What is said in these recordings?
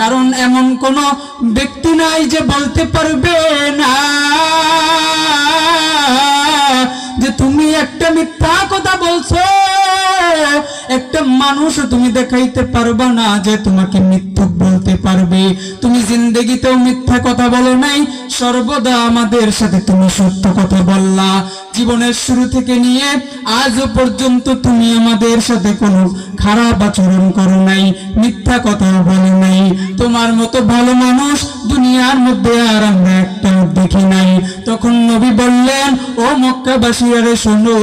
কারণ এমন কোন ব্যক্তি নাই যে বলতে পারবে না। যে তুমি একটা মিথ্যা কথা বলছো। একটা মানুষ তুমি দেখাইতে পারবা না যে তোমাকে মিথ্যুক বলতে পারবে। তুমি জিন্দগিতেও মিথ্যা কথা বলো নাই, সর্বদা আমাদের সাথে তুমি সত্য কথা বললা। জীবনের শুরু থেকে নিয়ে আজও পর্যন্ত তুমি আমাদের সাথে কোনো খারাপ আচরণ করো নাই, মিথ্যা কথা বলো নাই। তোমার মতো ভালো মানুষ দুনিয়ার মধ্যে আর আমরা একটাও দেখি নাই। তখন নবী বললেন, ও মক্কাবাসী আরে শোনো,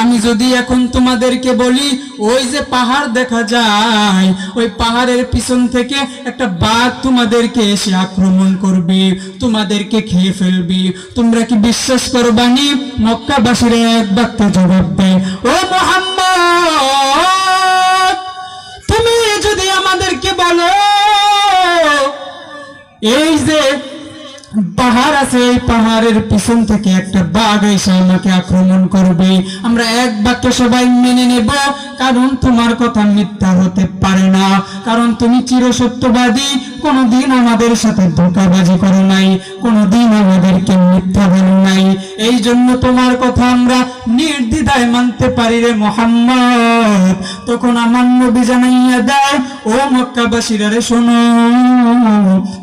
আমি যদি এখন তোমাদেরকে বলি, ওই যে পাহাড় দেখা যায়, ওই পাহাড়ের পিছন থেকে একটা বাঘ তোমাদেরকে এসে আক্রমণ করবে, তোমাদেরকে খেয়ে ফেলবে। তোমরা কি বিশ্বাস করবানি মক্কাবাসীরা এক বাক্যে জবাব দেয়, ও মোহাম্মদ, তুমি যদি আমাদেরকে বলো, এই যে পাহাড় আছে, এই পাহাড়ের পিছন থেকে একটা বাঘ এসে আমাকে আক্রমণ করবে। আমরা এক বাক্যে সবাই মেনে নেব, কারণ তোমার কথা মিথ্যা হতে পারে না। কারণ তুমি চিরসত্যবাদী, কোনোদিন আমাদের সাথে ধোকাবাজি করো নাই, কোনোদিন আমাদেরকে মিথ্যা বলো নাই। এই জন্য তোমার কথা আমরা নির্দ্বিধায় মানতে পারি রে মোহাম্মদ। তখন আমার নবী জানাইয়া দেয়, ও মক্কাবাসীরা রে, শোনো,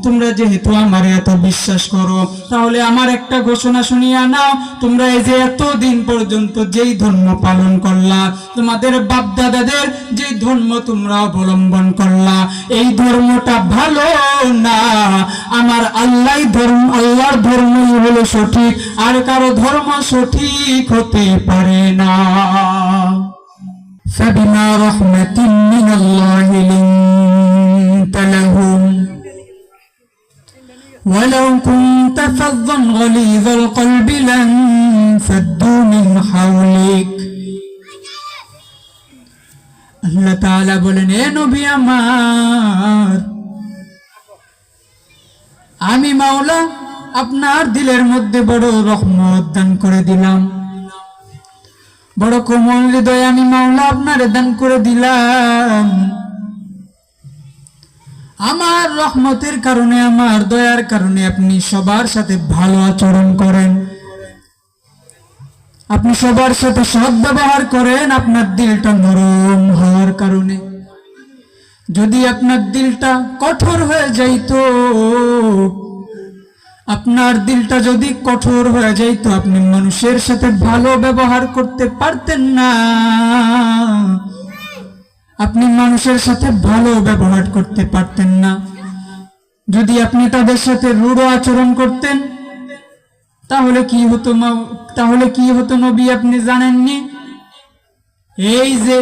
তোমরা যেহেতু আমার এত বিশ্বাস করো, তাহলে আমার একটা ঘোষণা শুনিয়া নাও, তোমরা এই যে এতদিন পর্যন্ত যেই ধর্ম পালন করলা, তোমাদের বাপ দাদাদের যে ধর্ম তোমরা অবলম্বন করলা, এই ধর্মটা ভালো না। আমার আল্লাহ ধর্ম, আল্লাহর ধর্মই হলো সঠিক আর কারো ধর্ম সঠিক হতে পারে না فبما رحمة من الله لنت لهم ولو كنت فظا غليظ القلب لانفضوا من حولك আল্লাহ তাআলা বলেন এ নবী আমার আমি মাওলা আপনার দিলের মধ্যে বড় রহমত দান করে দিলাম। বড় কোমল হৃদয় আমি মাওলা আপনারে দান করে দিলাম। আমার রহমতের কারণে, আমার দয়ার কারণে আপনি সবার সাথে ভালো আচরণ করেন। আপনি সবার সাথে সৎ ব্যবহার করেন, আপনার দিলটা নরম হওয়ার কারণে। যদি আপনার দিলটা কঠোর হয়ে যাইতো আপনার দিলটা যদি কঠোর হয়ে যাইতো, আপনি মানুষের সাথে ভালো ব্যবহার করতে পারতেন না। আপনি মানুষের সাথে ভালো ব্যবহার করতে পারতেন না। যদি আপনি তাদের সাথে রূঢ় আচরণ করতেন, তাহলে কি হতো তাহলে কি হতো নবী আপনি জানেননি? এই যে,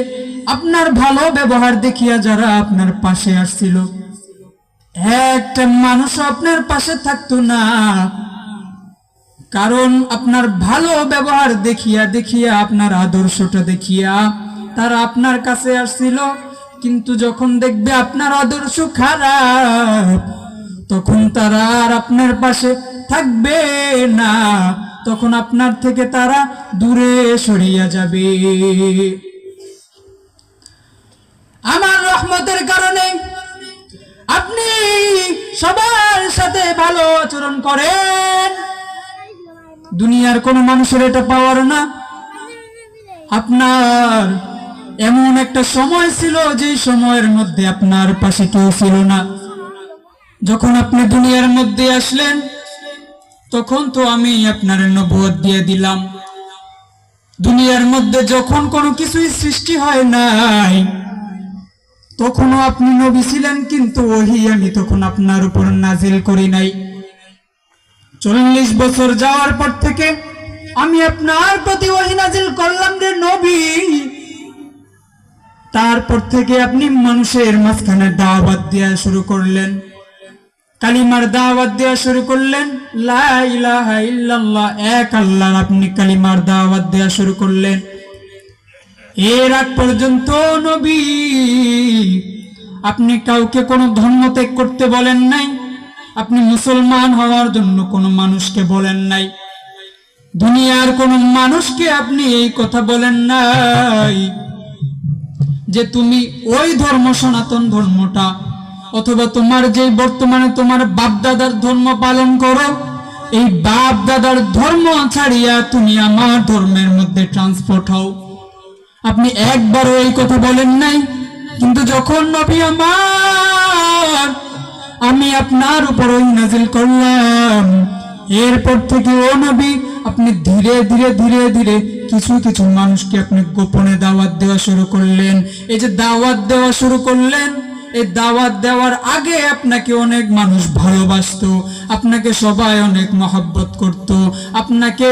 আপনার ভালো ব্যবহার দেখিয়া যারা আপনার পাশে আসছিল একটা মানুষ আপনার পাশে থাকতো না। কারণ আপনার ভালো ব্যবহার দেখিয়া দেখিয়া, আপনার আদর্শটা দেখিয়া তারা আপনার কাছে আসছিল। কিন্তু যখন দেখবে আপনার আদর্শ খারাপ, তখন তারা আর আপনার পাশে থাকবে না। তখন আপনার থেকে তারা দূরে সরিয়া যাবে। আমার রহমতের আপনি সবার সাথে ভালো আচরণ করেন। দুনিয়ার কোন মানুষের এটা পাওয়ার না। আপনার এমন একটা সময় ছিল যে সময়ের মধ্যে আপনার পাশে কেউ ছিল না। যখন আপনি দুনিয়ার মধ্যে আসলেন, তখন তো আমি আপনার নবুয়ত দিয়ে দিলাম। দুনিয়ার মধ্যে যখন কোনো কিছুই সৃষ্টি হয় নাই তখনও আপনি নবী ছিলেন, কিন্তু ওহি আমি তখন আপনার উপর নাজিল করি নাই। চল্লিশ বছর যাওয়ার পর থেকে আমি আপনার প্রতি ওহি নাজিল করলাম রে নবী। তারপর থেকে আপনি মানুষের মাঝখানে দাওয়াত দেওয়া শুরু করলেন, কালিমার দাওয়াত দেওয়া শুরু করলেন, লা ইলাহা ইল্লাল্লাহ, এক আল্লাহর আপনি কালিমার দাওয়াত দেওয়া শুরু করলেন। এর আগ পর্যন্ত নবী, আপনি কাউকে কোনো ধর্ম ত্যাগ করতে বলেন নাই? আপনি মুসলমান হওয়ার জন্য কোনো মানুষকে বলেন নাই? দুনিয়ার কোনো মানুষকে আপনি এই কথা বলেন নাই যে তুমি ওই ধর্ম, সনাতন ধর্মটা, অথবা তোমার যে বর্তমানে তোমার বাপ দাদার ধর্ম পালন করো, এই বাপ দাদার ধর্ম ছাড়িয়া তুমি আমার ধর্মের মধ্যে ট্রান্সপোর্ট হও। আপনি একবারও এই কথা বলেন নাই। কিন্তু যখন নবী আমার, আমি আপনার উপর ওই নাজিল করলাম, এরপর থেকে ও নবী, আপনি ধীরে ধীরে ধীরে ধীরে কিছু কিছু মানুষকে আপনি গোপনে দাওয়াত দেওয়া শুরু করলেন। এই যে দাওয়াত দেওয়া শুরু করলেন, এই দাওয়াত দেওয়ার আগে আপনাকে অনেক মানুষ ভালোবাসতো আপনাকে সবাই অনেক মহব্বত করত, আপনাকে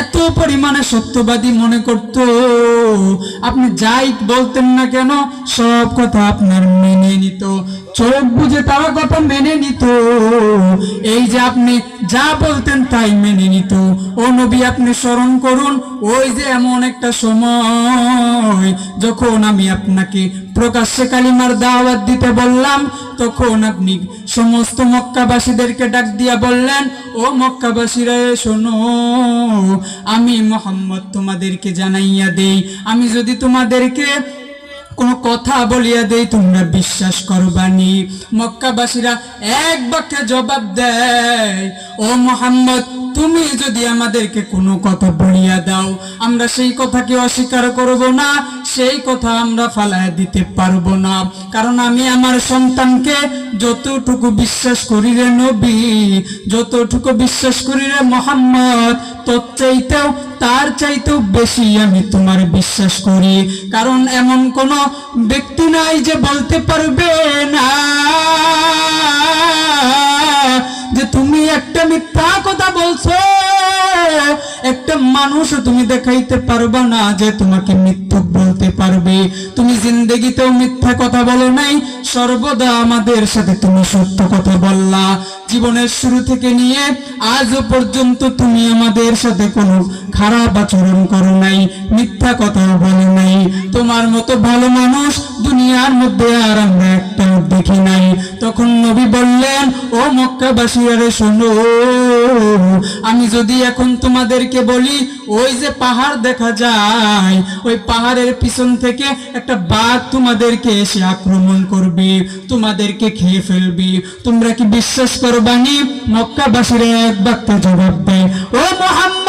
এত পরিমাণে সত্যবাদী মনে করত। আপনি যাই বলতেন না কেন, সব কথা আপনার মেনে নিত, চোখ বুঝে তারা কথা মেনে নিত। এই যে আপনি যা বলতেন তাই মেনে নিত। ও নবী, আপনি স্মরণ করুন, ওই যে এমন একটা সময়, যখন আমি আপনাকে প্রকাশ্যে কালিমার দাওয়াত দিতে বললাম, তখন আপনি সমস্ত মক্কাবাসীদেরকে ডাক দিয়া বললেন, ও মক্কাবাসীরা শোনো, আমি মোহাম্মদ তোমাদেরকে জানাইয়া দেই। আমি যদি তোমাদেরকে কোনো কথা বলিয়া দেই, তোমরা বিশ্বাস করবানি মক্কাবাসীরা এক বাক্যে জবাব দেয়, ও মোহাম্মদ, তুমি যদি আমাদেরকে কোনো কথা বলিয়া দাও, আমরা সেই কথাকে অস্বীকার করব না। সেই কথা আমরা ফালায় দিতে পারব না। কারণ আমি আমার সন্তানকে যতটুকু বিশ্বাস করি রে নবী, যতটুকু বিশ্বাস করি রে মোহাম্মদ, তোর চাইতেও, তার চাইতেও বেশি আমি তোমার বিশ্বাস করি। কারণ এমন কোন ব্যক্তি নাই যে বলতে পারবে না। যে তুমি একটা মিথ্যা কথা বলছো, একটা মানুষ তুমি দেখাইতে পারবা না যে তোমাকে মিথ্যুক বলতে পারবে। তুমি জিন্দগিতেও মিথ্যা কথা বলো নাই, সর্বদা আমাদের সাথে তুমি সত্য কথা বললা। জীবনের শুরু থেকে নিয়ে আজও পর্যন্ত তুমি আমাদের সাথে কোনো খারাপ আচরণ করো নাই, মিথ্যা কথাও বলো নাই। তোমার মতো ভালো মানুষ দুনিয়ার মধ্যে আর আমরা দেখি নাই। তখন নবী বললেন, ও মক্কাবাসী আরে শোনো, আমি যদি এখন তোমাদেরকে বলি, ওই যে পাহাড় দেখা যায়, ওই পাহাড়ের পিছন থেকে একটা বাঘ তোমাদেরকে এসে আক্রমণ করবে, তোমাদেরকে খেয়ে ফেলবে। তোমরা কি বিশ্বাস করবানি মক্কাবাসীরা এক বাক্যে জবাব দেয়, ও মোহাম্মদ,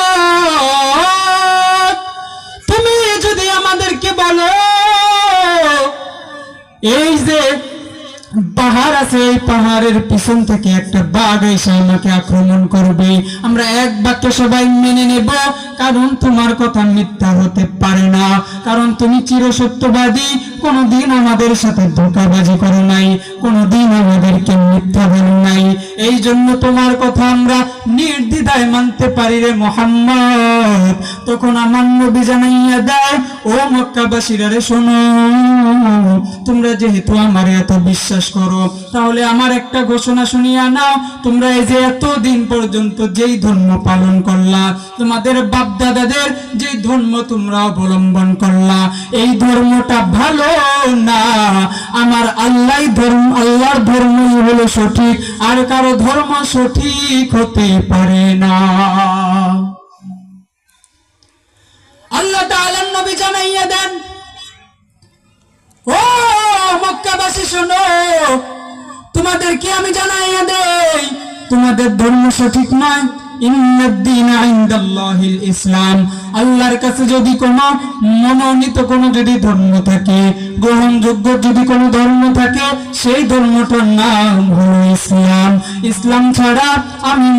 তুমি যদি আমাদেরকে বলো, এই যে পাহাড় আছে, এই পাহাড়ের পিছন থেকে একটা বাঘ এসে আমাকে আক্রমণ করবে। আমরা এক বাক্যে সবাই মেনে নেব, কারণ তোমার কথা মিথ্যা হতে পারে না। কারণ তুমি চিরসত্যবাদী কোনোদিন আমাদের সাথে ধোকাবাজি করো নাই, কোনোদিন আমাদেরকে মিথ্যা বলো নাই। এই জন্য তোমার কথা আমরা নির্দ্বিধায় মানতে পারি রে মোহাম্মদ। তখন আমার নবী জানাইয়া দেয় ও মক্কাবাসীরা রে শোনো, তোমরা যেহেতু আমার এত বিশ্বাস করো, তাহলে আমার একটা ঘোষণা শুনিয়া নাও, তোমরা এই যে এত দিন পর্যন্ত যেই ধর্ম পালন করলা, তোমাদের বাপ দাদাদের যে ধর্ম তোমরা অবলম্বন করলা, এই ধর্মটা ভালো না। আমার আল্লাহ ধর্ম আল্লাহর ধর্মই হলো সঠিক, আর কারও ধর্ম সঠিক হতে পারে না। আল্লাহ তাআলার নবী জানাইয়া দেন, ও মক্কাবাসী শোনো, তোমাদেরকে আমি জানাইয়া দেই, তোমাদের ধর্ম সঠিক নয় ইসলাম। আল্লাহর কাছে যদি কোনো মনোনীত কোনো যদি ধর্ম থাকে, গ্রহণযোগ্য যদি কোনো ধর্ম থাকে, সেই ধর্মটার নাম হলো ইসলাম। ইসলাম ছাড়া আমি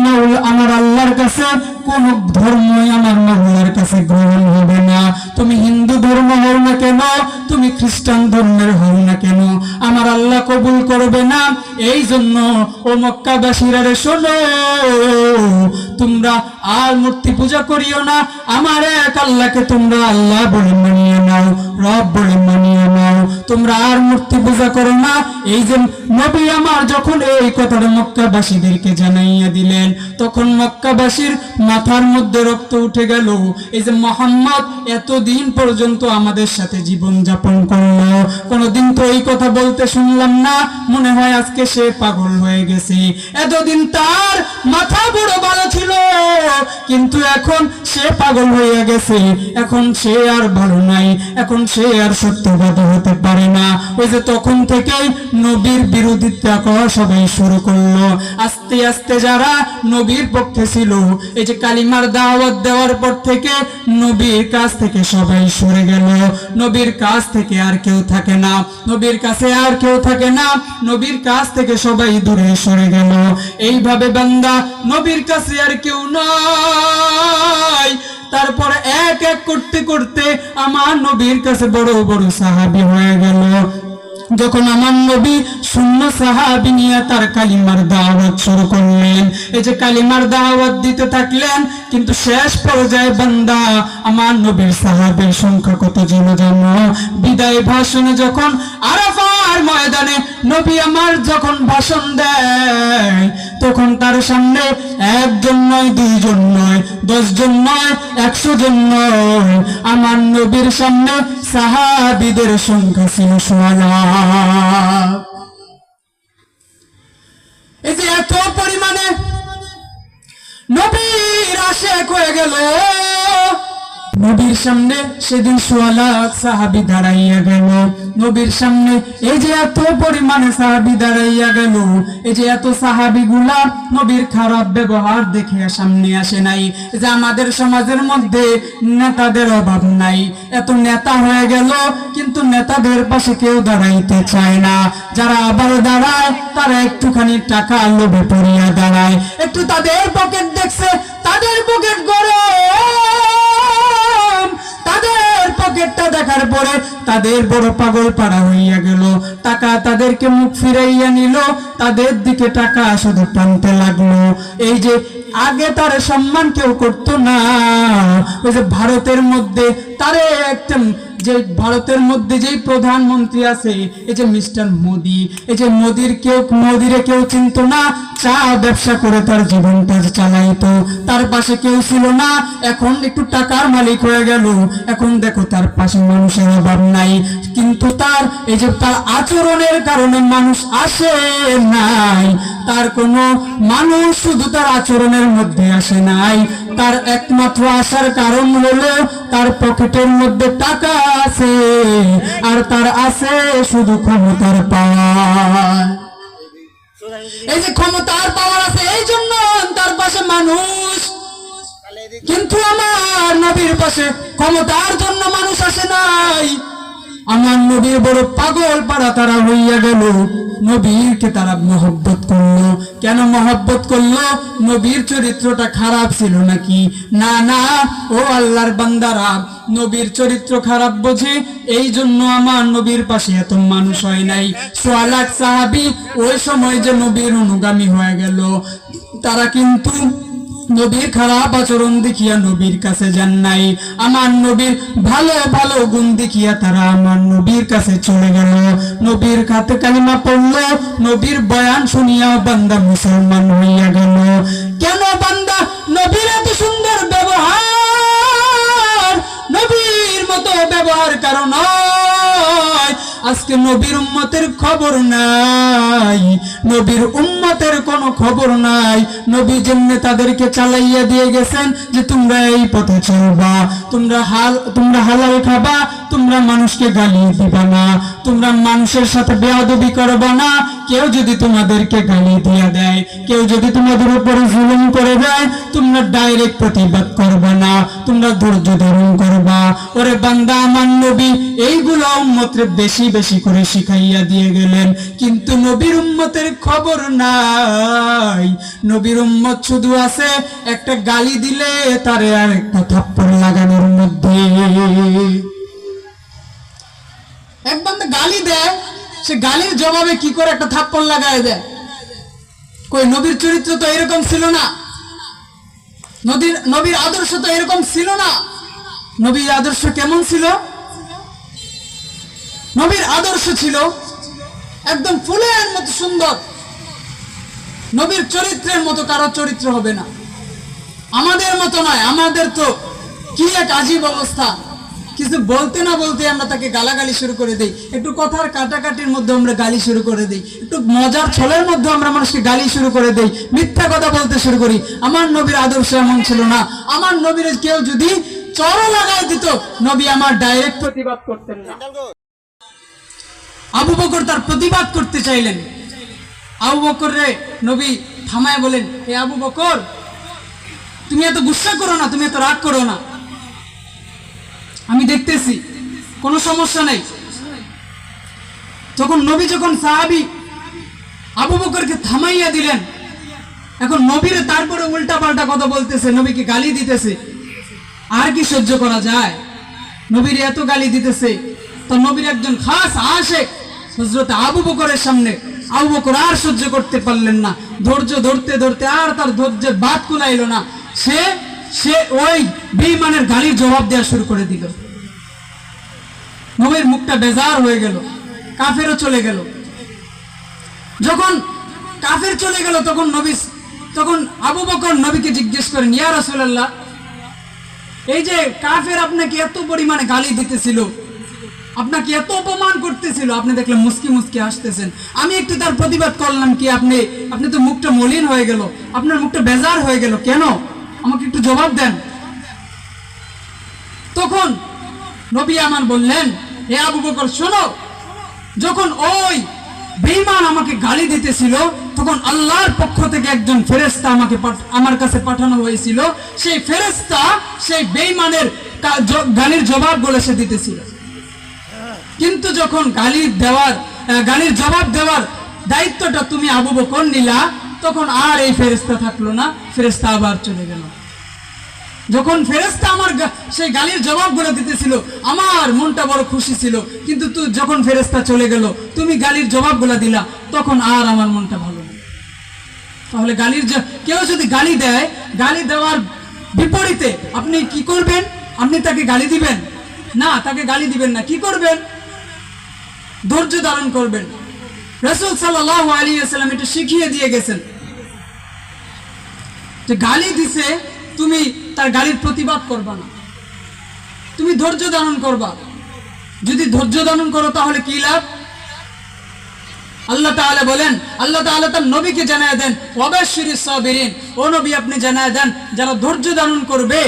আমার আল্লাহর কাছে কোন ধর্মই আমার মাওলার কাছে গ্রহণ হবে না। তুমি হিন্দু ধর্ম হও না কেন? তুমি খ্রিস্টান ধর্মের হও না কেন? আমার আল্লাহ কবুল করবে না। এই জন্য, ও মক্কাবাসীরা রে, শোনো, তোমরা আর মূর্তি পূজা করিও না। আমার এক আল্লাহকে তোমরা আল্লাহ বলে মানিয়ে নাও, রব বলে তোমরা আর মূর্তি পূজা করো না। এই যে নবী আমার যখন এই কথাটা মক্কাবাসীদেরকে জানাইয়া দিলেন, তখন মক্কাবাসীর মাথার মধ্যে রক্ত উঠে গেল। এই যে মোহাম্মদ এতদিন পর্যন্ত আমাদের সাথে জীবন যাপন করল। কোনোদিন তো এই কথা বলতে শুনলাম না, মনে হয় আজকে সে পাগল হয়ে গেছে। এতদিন তার মাথা বড় ভালো ছিল, কিন্তু এখন সে পাগল হয়ে গেছে। এখন সে আর ভালো নাই, এখন সে আর সত্যবাদী হতে পারে পারে না। ওই যে তখন থেকেই নবীর বিরোধিতা করা সবাই শুরু করল। আস্তে আস্তে যারা নবীর পক্ষে ছিল, এই যে কালিমার দাওয়াত দেওয়ার পর থেকে নবীর কাছ থেকে সবাই সরে গেল। নবীর কাছ থেকে আর কেউ থাকে না। নবীর কাছে আর কেউ থাকে না। নবীর কাছ থেকে সবাই দূরে সরে গেল। এইভাবে বান্দা নবীর কাছে আর কেউ নাই। তারপর এক এক করতে করতে আমার নবীর কাছে বড় বড় সাহাবি হয়ে গেল। যখন আমার নবী শূন্য সাহাবি নিয়ে তার কালিমার দাওয়াত শুরু করলেন, এই যে কালিমার দাওয়াত দিতে থাকলেন, কিন্তু শেষ পর্যায়ে বান্দা, আমার নবীর সাহাবের সংখ্যা কত জন জানো? বিদায় ভাষণে যখন আরাফার ময়দানে নবী আমার যখন ভাষণ দেয় তখন তার সামনে একজন নয়, দুইজন নয়, দশজন নয় একশো জন নয়। আমার নবীর সামনে সাহাবিদের সংখ্যা ছিল সোনা এই যে এত পরিমাণে নবীর আশেক হয়ে গেল। নবীর সামনে সেদিন সোয়ালাক সাহাবি দাঁড়াইয়া গেল। নবীর সামনে এই যে এত পরিমাণে সাহাবি দাঁড়াইয়া গেল, এই যে এত সাহাবি গুলা নবীর খারাপ ব্যবহার দেখে সামনে আসে নাই, যে আমাদের সমাজের মধ্যে নেতাদের অভাব নাই। এত নেতা হয়ে গেল, কিন্তু নেতাদের পাশে কেউ দাঁড়াইতে চায় না। যারা আবার দাঁড়ায়, তারা একটুখানি টাকা লোভে পড়িয়া দাঁড়ায়। একটু তাদের পকেট দেখছে, তাদের পকেট গরম তাদের পকেটটা দেখার পরে তাদের বড় পাগল পাড়া হইয়া গেল। টাকা তাদেরকে মুখ ফিরাইয়া নিল। তাদের দিকে টাকা শুধু টানতে লাগল। এই যে আগে তার সম্মান কেউ করতো না, ওই যে ভারতের মধ্যে তারে একটা যে ভারতের মধ্যে যেই প্রধানমন্ত্রী আছে, এই যে মিস্টার মোদি, এই যে মোদির কেউ, মোদিরে কেউ চিনতো না, চা ব্যবসা করে তার জীবনটা চালাইতো। তার পাশে কেউ ছিল না, এখন একটু টাকার মালিক হয়ে গেল। এখন দেখো তার পাশে মানুষের অভাব নাই, কিন্তু তার এই যে তার আচরণের কারণে মানুষ আসে নাই। তার কোনো মানুষ শুধু তার আচরণের মধ্যে আসে নাই। তার একমাত্র আসার কারণ হলো তার পকেটের মধ্যে টাকা আছে, আর তার আছে শুধু ক্ষমতার পাওয়ার। এই যে ক্ষমতার পাওয়ার আছে, এই জন্য তার পাশে মানুষ। কিন্তু আমার নবীর পাশে ক্ষমতার জন্য মানুষ আসে নাই। আমার নবীর বড় পাগল পাড়া তারা হইয়া গেল। নবীরকে তারা মহব্বত করল। কেন মহব্বত করল? নবীর চরিত্রটা খারাপ ছিল নাকি? না না, ও আল্লাহর বান্দারা, নবীর চরিত্র খারাপ বোঝে এই জন্য আমার নবীর পাশে এত মানুষ হয় নাই। সোয়ালাক সাহাবি ওই সময় যে নবীর অনুগামী হয়ে গেল, তারা কিন্তু নবীর খারাপ আচরণ দেখিয়া নবীর কাছে যান নাই। আমার নবীর ভালো ভালো গুণ দেখিয়া তারা আমার নবীর কাছে চলে গেল। নবীর খাতে কালিমা পড়ল, নবীর বয়ান শুনিয়া বান্দা মুসলমান হইয়া গেল। কেন বান্দা, নবীর এত সুন্দর ব্যবহার? নবীর মতো ব্যবহার কারণ আজকে নবীর উম্মতের খবর নাই। নবীর উম্মতের কোন খবর নাই। নবী যেমনি তাদেরকে চালাইয়া দিয়ে গেছেন যে তোমরা এই পথে চলবা, তোমরা হাল, তোমরা হালাল খাবা তোমরা মানুষকে গালি দিবা না, তোমরা মানুষের সাথে বেয়াদবি করবা না। কেউ যদি তোমাদেরকে গালি দিয়ে দেয়, কেউ যদি তোমাদের উপরে জুলুম করে দেয়, তোমরা ডাইরেক্ট প্রতিবাদ করবা না, তোমরা ধৈর্য ধারণ করবা। ওরে বান্দা, আমার নবী, এইগুলো উম্মতের বেশি বেশি করে শিখাইয়া দিয়ে গেলেন। কিন্তু নবীর উম্মতের খবর নাই। নবীর উম্মত শুধু আছে, একটা গালি দিলে তারে আর একটা থাপ্পড় লাগানোর মধ্যে। এক বান্দা গালি দেয় সে গালির জবাবে কি করে একটা থাপ্পড় লাগায় দেয়? কই, নবীর চরিত্র তো এরকম ছিল না। নদীর, নবীর আদর্শ তো এরকম ছিল না। নবীর আদর্শ কেমন ছিল? নবীর আদর্শ ছিল একদম ফুলের মতো সুন্দর। নবীর চরিত্রের মতো কারও চরিত্র হবে না। আমাদের মতো নয়, আমাদের তো কি এক আজীব অবস্থা। কিছু বলতে না বলতে আমরা তাকে গালাগালি শুরু করে দেই। একটু কথার কাটাকাটির মধ্যে আমরা গালি শুরু করে দেই। একটু মজার ছলের মধ্যে আমরা মানুষকে গালি শুরু করে দেই। মিথ্যা কথা বলতে শুরু করি। আমার নবীর আদর্শ এমন ছিল না। আমার নবীর কেউ যদি চড় লাগাই দিত, নবী আমার ডাইরেক্ট প্রতিবাদ করতেন না। আবু বকর তার প্রতিবাদ করতে চাইলেন। আবু বকর রে নবী থামায় বলেন, এ আবু বকর, তুমি এত গুসা করো না, তুমি এত রাগ করো না। আমি দেখতেছি, কোনো সমস্যা নেই। যখন নবী যখন সাহাবি আবু বকরকে থামাইয়া দিলেন, এখন নবীর তারপরে উল্টা পাল্টা কথা বলতেছে, নবীকে গালি দিতেছে। আর কি সহ্য করা যায়? নবীর এত গালি দিতেছে, তো নবীর একজন খাস আসে হজরত আবু বকরের সামনে আবু বকর আর সহ্য করতে পারলেন না। ধৈর্য ধরতে ধরতে আর তার ধৈর্যের বাদ কুলাইল না। সে সে ওই বেঈমানের গালির জবাব দেওয়া শুরু করে দিল। নবীর মুখটা বেজার হয়ে গেল, কাফেরও চলে গেল। যখন কাফের চলে গেল, তখন নবী, তখন আবু বকর নবীকে জিজ্ঞেস করেন, ইয়া রাসূলুল্লাহ, এই যে কাফের আপনাকে এত পরিমাণে গালি দিতেছিল, আপনাকে এত অপমান করতেছিল, আপনি দেখলেন মুস্কি মুস্কি আসতেছেন আমি একটু তার প্রতিবাদ করলাম কি, আপনি আপনি তো মুখটা মলিন হয়ে গেল, আপনার মুখটা বেজার হয়ে গেল, কেন? আমাকে একটু জবাব দেন। তখন নবী আমার বললেন হে আবু বকর, শোনো। যখন ওই বেঈমান আমাকে গালি দিতেছিল, তখন আল্লাহর পক্ষ থেকে একজন ফেরেশতা আমাকে আমার কাছে পাঠানো হয়েছিল। সেই ফেরেশতা সেই বেঈমানের গালির জবাব বলে সে দিতেছিল। কিন্তু যখন গালি দেওয়ার গালির জবাব দেওয়ার দায়িত্বটা তুমি আবু বকর নিলা, তখন আর এই ফেরেস্তা থাকল না। ফেরেস্তা আবার চলে গেল। যখন ফেরেস্তা আমার সেই গালির জবাবগুলো দিতেছিল, আমার মনটা বড় খুশি ছিল। কিন্তু তুই যখন ফেরেস্তা চলে গেল, তুমি গালির জবাবগুলো দিলা, তখন আর আমার মনটা ভালো তাহলে গালির কেউ যদি গালি দেয়, গালি দেওয়ার বিপরীতে আপনি কি করবেন? আপনি তাকে গালি দিবেন? না, তাকে গালি দিবেন না। কি করবেন? ধৈর্য ধারণ করবেন। রসুল সাল্লাহ আলী এটা শিখিয়ে দিয়ে গেছেন। যে গালি দিছে, তুমি তার গাড়ির প্রতিবাদ করবা না। তুমি ধৈর্য ধারণ করবা। যদি ধৈর্য ধারণ করো তাহলে কি লাভ? আল্লাহ তাআলা বলেন, আল্লাহ তাআলা তার নবীকে জানায় দেন ওয়াবাশশিরি সাবিরিন। ও নবী, আপনি জানায় দেন, যারা ধৈর্য ধারণ করবে,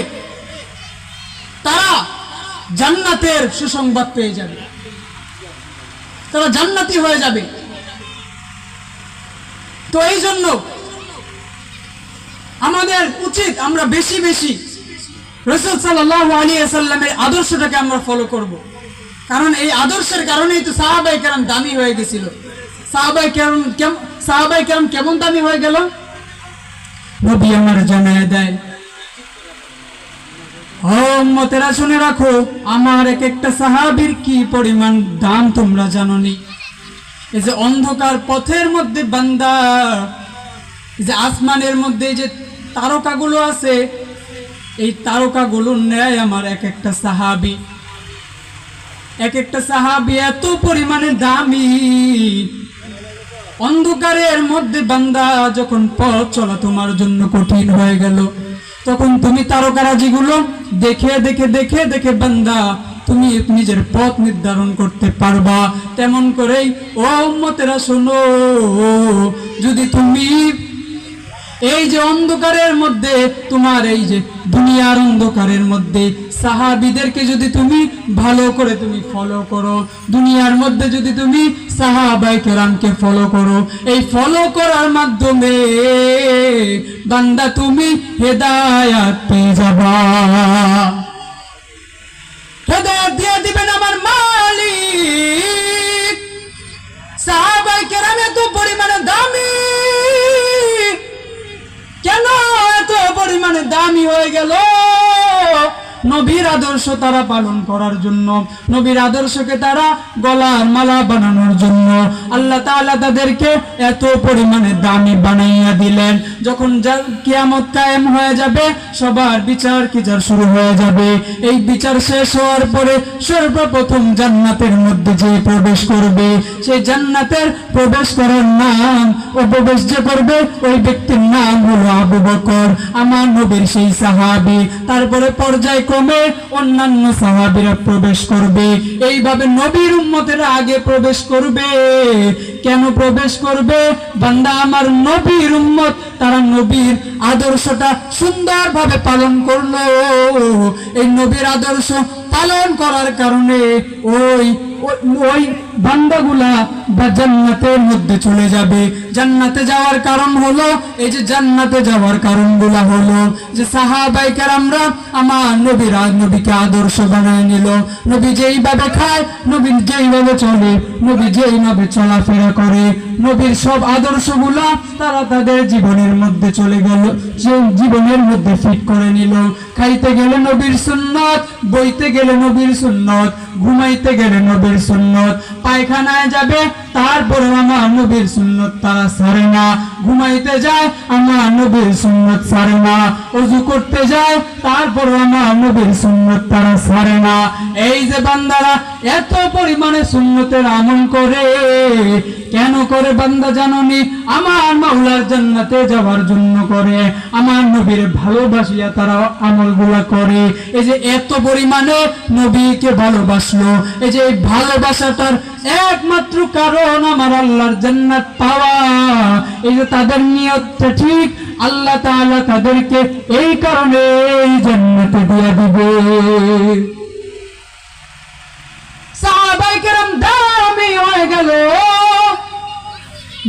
তারা জান্নাতের সুসংবাদ পেয়ে যাবে। তারা জান্নাতি হয়ে যাবে। তো এই জন্য আমাদের উচিত আমরা বেশি বেশি রসুল সাল্লাহ আলী সাল্লামের আদর্শটাকে আমরা ফলো করব। কারণ এই আদর্শের কারণেই তো সাহাবাই কেরাম দামি হয়ে গেছিল। সাহাবাই কেরাম কেম- সাহাবাই কেরাম কেমন দামি হয়ে গেল? নবী আমার জানায় দেয় মতেরা শুনে রাখো, আমার এক একটা সাহাবীর কি পরিমাণ দাম তোমরা জানোনি? এই যে অন্ধকার পথের মধ্যে বান্দা যে আসমানের মধ্যে যে তারকাগুলো আছে। এই তারকাগুলোর ন্যায় আমার এক একটা সাহাবি। এক একটা সাহাবি এত পরিমাণে দামি। অন্ধকারের মধ্যে বান্দা যখন পথ চলা তোমার জন্য কঠিন হয়ে গেল, তখন তুমি তারকারাজিগুলো দেখে দেখে দেখে দেখে বান্দা, তুমি নিজের পথ নির্ধারণ করতে পারবা। তেমন করেই, ও মতেরা শোনো, যদি তুমি এই যে অন্ধকারের মধ্যে, তোমার এই যে দুনিয়ার অন্ধকারের মধ্যে, সাহাবিদেরকে যদি তুমি ভালো করে তুমি ফলো করো, দুনিয়ার মধ্যে যদি তুমি সাহাবাই কেরামকে ফলো করো, এই ফলো করার মাধ্যমে বান্দা তুমি হেদায়াত পেয়ে যাবা। হেদায়াত দিয়ে দিবেন আমার মালিক। সাহাবাই কেরাম এত পরিমাণে দামি কেন এত পরিমাণে দামি হয়ে গেল। নবীর আদর্শ তারা পালন করার জন্য, নবীর আদর্শকে তারা গলার মালা বানানোর জন্য। আল্লাহ তাদেরকে এত পরিমাণে দামি বানাইয়া দিলেন। যখন কিয়ামত কায়েম হয়ে যাবে, সবার বিচার কিচার শুরু হয়ে যাবে? এই বিচার শেষ হওয়ার পরে সর্বপ্রথম জান্নাতের মধ্যে যে প্রবেশ করবে, সেই জান্নাতের প্রবেশ করার নাম ও প্রবেশ যে করবে, ওই ব্যক্তির নাম হলো আবু বকর। আমার নবীর সেই সাহাবি, তারপরে পর্যায়ক্রমে অন্যান্য সাহাবিরা প্রবেশ করবে। এইভাবে নবীর উম্মতেরা আগে প্রবেশ করবে। কেন প্রবেশ করবে? বান্দা, আমার নবীর উম্মত তারা নবীর আদর্শটা সুন্দরভাবে পালন করল। এই নবীর আদর্শ পালন করার কারণে ওই ওই- বান্দাগুলা বা জান্নাতের মধ্যে চলে যাবে। জান্নাতে যাওয়ার কারণ হলো, এই যে জান্নাতে যাওয়ার কারণগুলা হলো যে সাহাবাই আমরা আমার নবীরা নবীকে আদর্শ বানায় নিল। নবী যেইভাবে খায়, নবী যেইভাবে চলে, নবী যেইভাবে চলাফেরা করে, নবীর সব আদর্শগুলা তারা তাদের জীবনের মধ্যে চলে গেল জীবনের মধ্যে ফিট করে নিল। খাইতে গেলে নবীর সুন্নত বইতে গেলে নবীর সুন্নত, ঘুমাইতে গেলে নবীর সুন্নত, পায়খানায় যাবে, তারপরে আমার নবীর সুন্নত তারা সারে না। ঘুমাইতে যায়, আমার নবীর সুন্নত সারে না। অজু করতে যায়, তারপরে আমার নবীর সুন্নত তারা সারে না। এই যে বান্দারা এত পরিমাণে সুন্নতের আমল করে, কেন করে বান্দা জাননি? আমার মাওলার জান্নাতে যাওয়ার জন্য করে, আমার নবীর ভালোবাসিয়া তারা আমলগুলা করে। এই যে এত পরিমাণে নবীকে ভালোবাসলো। এই যে ভালোবাসাটার একমাত্র কারণ আমার আল্লাহর জান্নাত পাওয়া। এই যে তাদের নিয়তটা ঠিক, আল্লাহ তাআলা তাদেরকে এই কারণে এই জান্নাতে দিয়ে দিবে। সাহাবাই কেরাম দামি হয়ে গেল।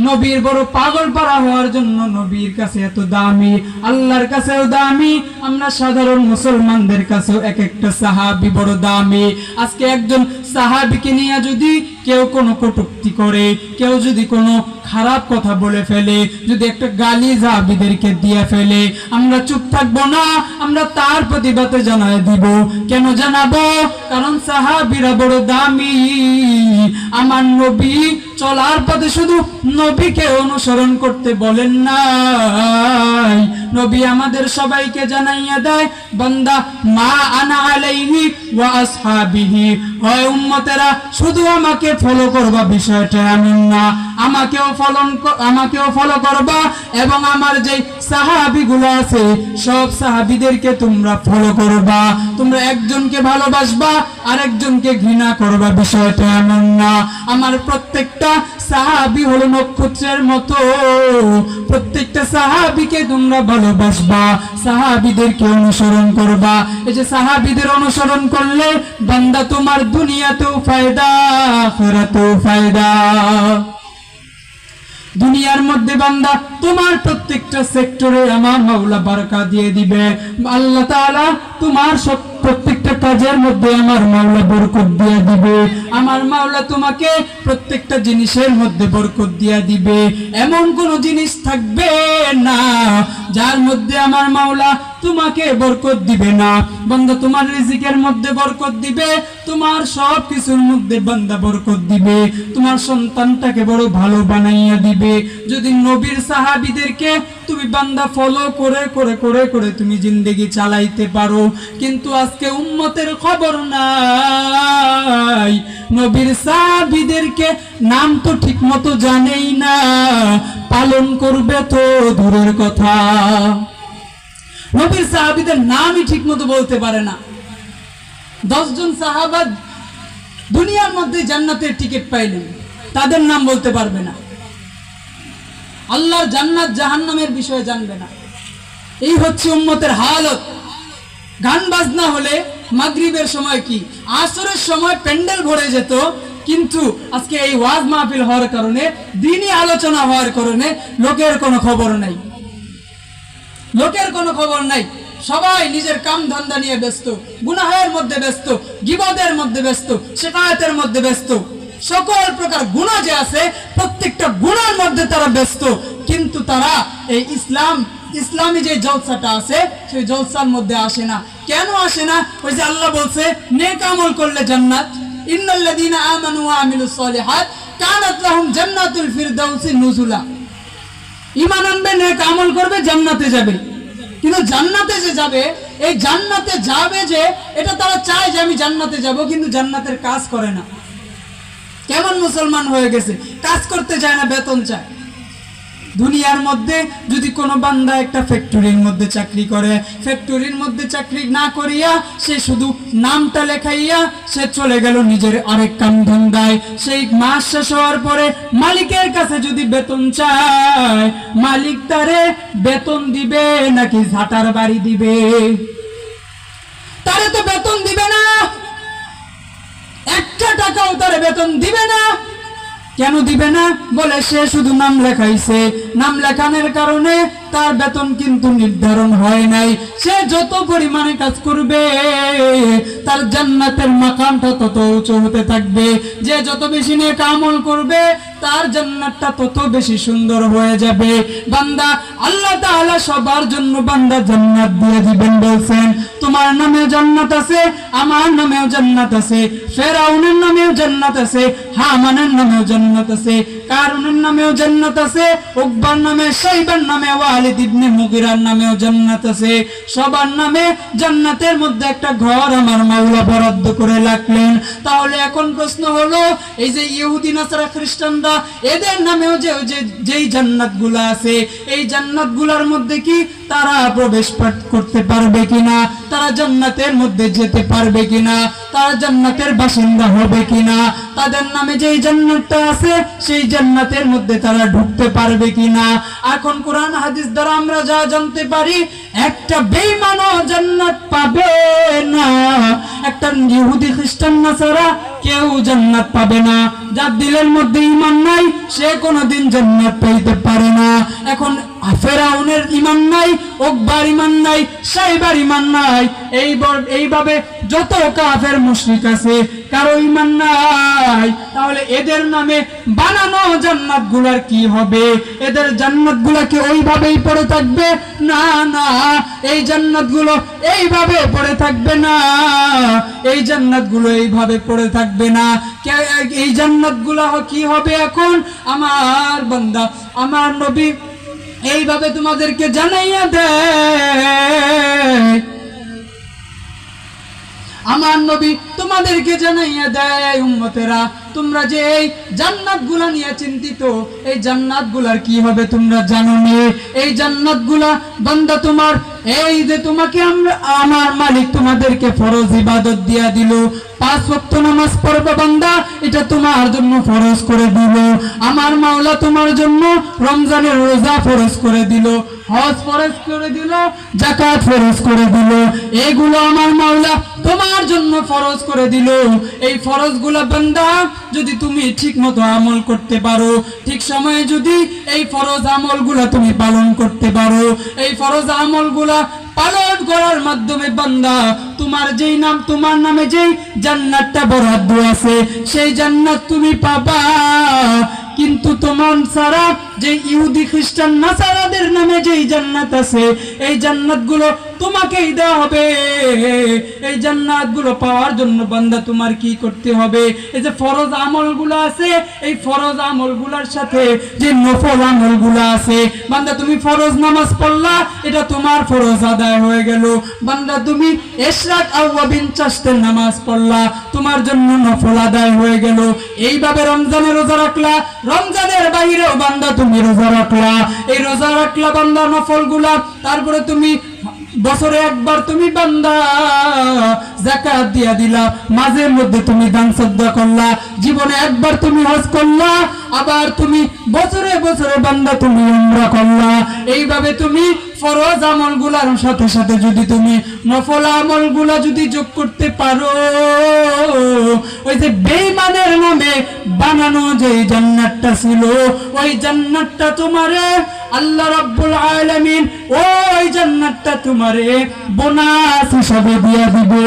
নবীর বড় পাগল পারা হওয়ার জন্য নবীর কাছে এত দামি, আল্লাহর কাছেও দামি, আমরা সাধারণ মুসলমানদের কাছেও এক একটা সাহাবি বড় দামি। আজকে একজন সাহাবিকে নিয়ে যদি কেউ কোনো কটুক্তি করে, কেউ যদি কোনো খারাপ কথা বলে ফেলে, যদি একটা গালি সাহাবিদেরকে দিয়ে ফেলে, আমরা চুপ থাকব না, আমরা তার প্রতিবাদে জানাই দিব। কেন জানাব? কারণ সাহাবিরা বড় দামি। আমার নবী চলার পথে শুধু নবীকে অনুসরণ করতে বলেন নাই। নবী আমাদের সবাইকে জানাইয়া দেয়, বান্দা, মা আনা আলাইহি ওয়া আসহাবিহি। হয় উম্মতেরা, শুধু আমাকে ফলো করবা বিষয়টা এমন না। আমাকেও ফলন আমাকেও ফলো করবা এবং আমার যে সাহাবিগুলো আছে, সব সাহাবিদেরকে তোমরা ফলো করবা। তোমরা একজনকে ভালোবাসবা, আরেকজনকে ঘৃণা করবা, বিষয়টা এমন না। আমার প্রত্যেকটা সাহাবি হলো নক্ষত্রের মতো। প্রত্যেকটা সাহাবিকে তোমরা ভালোবাসবা সাহাবিদেরকে অনুসরণ করবা। এই যে সাহাবিদের অনুসরণ করলে বান্দা তোমার দুনিয়াতেও ফায়দা, আখিরাতেও ফায়দা। দুনিয়ার মধ্যে বান্দা তোমার প্রত্যেকটা সেক্টরে আমার মাওলা বারকা দিয়ে দিবে। আল্লাহ তাআলা তোমার সব প্রত্যেকটা কাজের মধ্যে আমার মাওলা বরকত দিয়া দিবে। আমার মাওলা তোমাকে প্রত্যেকটা জিনিসের মধ্যে বরকত দিয়া দিবে। এমন কোন জিনিস থাকবে না, যার মধ্যে আমার মাওলা তোমাকে বরকত দিবে না। বান্দা তোমার রিজিকের মধ্যে বরকত দিবে, তোমার সব কিছুর মধ্যে বান্দা বরকত দিবে, তোমার সন্তানটাকে বড় ভালো বানাইয়া দিবে। যদি নবীর সাহাবিদেরকে তুমি বান্দা ফলো করে করে করে করে তুমি জিন্দেগি চালাইতে পারো, কিন্তু আজকে উম্মতের খবর নাই। নবীর সাহাবিদেরকে নাম তো ঠিক মতো জানেই না, পালন করবে তো দূরের কথা। নবীর সাহাবিদের নামই ঠিক মতো বলতে পারে না। দশজন সাহাবাদ দুনিয়ার মধ্যে জান্নাতের টিকিট পাইলেন। তাদের নাম বলতে পারবে না। আল্লাহর জান্নাত জাহান্নামের বিষয়ে জানবে না। এই হচ্ছে উম্মতের হালত। গান বাজনা হলে মাগরিবের সময় কি? আসরের সময় প্যান্ডেল ভরে যেত, কিন্তু আজকে এই ওয়াজ মাহফিল হওয়ার কারণে, দিনই আলোচনা হওয়ার কারণে লোকের কোনো খবর নাই। লোকের কোনো খবর নাই। সবাই নিজের কাম ধান্দা নিয়ে ব্যস্ত। গুনাহের মধ্যে ব্যস্ত, গিবাদের মধ্যে ব্যস্ত শেখায়তের মধ্যে ব্যস্ত। সকল প্রকার গুণা যে আছে, প্রত্যেকটা গুণার মধ্যে তারা ব্যস্ত। কিন্তু তারা এই ইসলাম, ইসলামী যে জলসাটা আছে, সেই জলসার মধ্যে আসে না। কেন আসে না? ওই যে আল্লাহ বলছে, নেক আমল করলে জান্নাত। ইন্নাল্লাযীনা আমানু ওয়া আমিলুস সলিহাত কানাত জান্নাতুল ফিরদাউসি নুজুলা। ইমান আনবে, নেক আমল করবে, জান্নাতে যাবে। কিন্তু জান্নাতে যে যাবে, এই জান্নাতে যাবে যে, এটা তারা চায় যে আমি জান্নাতে যাব, কিন্তু জান্নাতের কাজ করে না। কেমন মুসলমান হয়ে গেছে, কাজ করতে চায় না, বেতন চায়। দুনিয়ার মধ্যে যদি কোনো বান্দা একটা ফ্যাক্টরির মধ্যে চাকরি করে, ফ্যাক্টরির মধ্যে চাকরি না করিয়া সে শুধু নামটা লেখাইয়া সে চলে গেল নিজের আরেক কাম ধান্দায় সেই মাস শেষ হওয়ার পরে মালিকের কাছে যদি বেতন চায়, মালিক তারে বেতন দিবে নাকি ঝাঁটার বাড়ি দিবে? তারে তো বেতন দিবে না। একটা টাকাও তার বেতন দিবে না। কেন দিবে না? বলে সে শুধু নাম লেখাইছে। নাম লেখানোর কারণে তার বেতন কিন্তু নির্ধারণ হয় নাই। সে যত পরিমাণে কাজ করবে, তার জান্নাতের মাকামটা তত উঁচু হতে থাকবে। যে যত বেশি নিয়ে কামল করবে, তার জান্নাতটা তত বেশি সুন্দর হয়ে যাবে। বান্দা, আল্লাহ তাআলা সবার জন্য বান্দা জান্নাত দিয়ে দিবেন, বলছেন, তোমার নামেও জান্নাত আছে, আমার নামেও জান্নাত আছে, ফেরাউনের নামেও জান্নাত আছে, হামানের নামেও জান্নাত আছে কারুনের নামেও জান্নাত আছে, উকবার নামে সাইবার নামে, ওয়ালিদ ইবনে মুগিরার নামেও জান্নাত আছে। সবার নামে জান্নাতের মধ্যে একটা ঘর আমার মাওলা বরাদ্দ করে রাখলেন। তাহলে এখন প্রশ্ন হলো, এই যে ইহুদি, নাসারা খ্রিস্টানরা, এদের নামেও যে যেই জান্নাতগুলো আছে, এই জান্নাতগুলোর মধ্যে কি তারা প্রবেশ করতে পারবে কিনা? তারা জান্নাতের মধ্যে যেতে পারবে কিনা? তারা জান্নাতের বাসিন্দা হবে কিনা? তাদের নামে যেই জান্নাতটা আছে, সেই জান্নাতের মধ্যে তারা ঢুকতে পারবে কিনা? এখন কোরআন হাদিস দ্বারা আমরা যা জানতে পারি একটা বেঈমানও জান্নাত পাবে না। একটা ইহুদি খ্রিস্টান নাসারা কেউ জান্নাত পাবে না। যার দিলের মধ্যে ইমান নাই, সে কোনোদিন জান্নাত পাইতে পারে না। এখন ফেরাউনের ইমান নাই, ওকবার ইমান নাই, সাইবার ইমান নাই। এই এইভাবে যত কাফের মুশরিক আছে কারও ইমান নাই, তাহলে এদের নামে বানানো জান্নাতগুলার কি হবে? এদের জান্নাতগুলা কি ওইভাবেই পড়ে থাকবে? না না, এই জান্নাতগুলো এইভাবে পড়ে থাকবে না। এই জান্নাতগুলো এইভাবে পড়ে থাকবে না। এই জান্নাতগুলা কি হবে এখন? আমার বান্দা, আমার নবী, এইভাবে তোমাদেরকে জানাইয়া দেয়। আমার নবী তোমাদেরকে জানাইয়া দেয় উম্মতেরা, তোমরা যে এই জান্নাতগুলা নিয়ে চিন্তিত, এই জান্নাতগুলার কি হবে তোমরা জানো নি? এই জান্নাতগুলা বান্দা তোমার, এই যে তোমাকে আমরা, আমার মালিক তোমাদেরকে ফরজ ইবাদত দিয়া দিল পাঁচ নামাজ পড়বে বান্দা, এটা তোমার জন্য ফরজ করে দিল। আমার মাওলা তোমার জন্য রমজানের রোজা ফরজ করে দিল। হজ ফরজ করে দিল জাকাত ফরজ করে দিল। এগুলো আমার মাওলা তোমার জন্য ফরজ করে দিল। এই ফরজগুলা বান্দা, যদি তুমি ঠিক মতো আমল করতে পারো, ঠিক সময়ে যদি এই ফরজ আমলগুলা তুমি পালন করতে পারো, এই ফরজ আমলগুলা পালন করার মাধ্যমে বান্দা, তোমার যেই নাম, তোমার নামে যেই জান্নাতটা বরাদ্দ আছে, সেই জান্নাত তুমি পাবা। কিন্তু তোমার ছাড়া যে ইহুদি খ্রিস্টান নাসারাদের নামে যেই জান্নাত আছে, এই জান্নাতগুলো তোমাকেই দেওয়া হবে। এই জান্নাতগুলো পাওয়ার জন্য বান্দা তোমার কি করতে হবে? এই যে ফরজ আমলগুলো আছে, এই ফরজ আমলগুলার সাথে যে নফল আমলগুলো আছে, বান্দা তুমি ফরজ নামাজ পড়লা, এটা তোমার ফরজ আদায় হয়ে গেল। বান্দা তুমি এশরাক আউয়াবিন চাষতের নামাজ পড়লা, তোমার জন্য নফল আদায় হয়ে গেল। এইভাবে রমজানের রোজা রাখলা, রমজানের বাইরেও বান্দা তুমি রোজা রাখলা, এই রোজা রাখলা বান্দা নফলগুলা তারপরে তুমি বছরে একবার তুমি বান্দা জাকাত দিয়া দিলা, মাঝে মধ্যে তুমি দান শ্রদ্ধা করলা, জীবনে একবার তুমি হজ করলা, আবার তুমি বছরে বছরে বান্দা তুমি উমরা করলা। এইভাবে তুমি ফরজ আমলগুলার সাথে সাথে যদি তুমি নফল আমলগুলা যদি যোগ করতে পারো, ওই যে বেইমানের নামে বানানো যে জান্নাতটা ছিল, ওই জান্নাতটা তোমারে আল্লাহ রাব্বুল আলামিন ওই জান্নাতটা তোমারে বোনাস হিসাবে দিয়ে দিবে।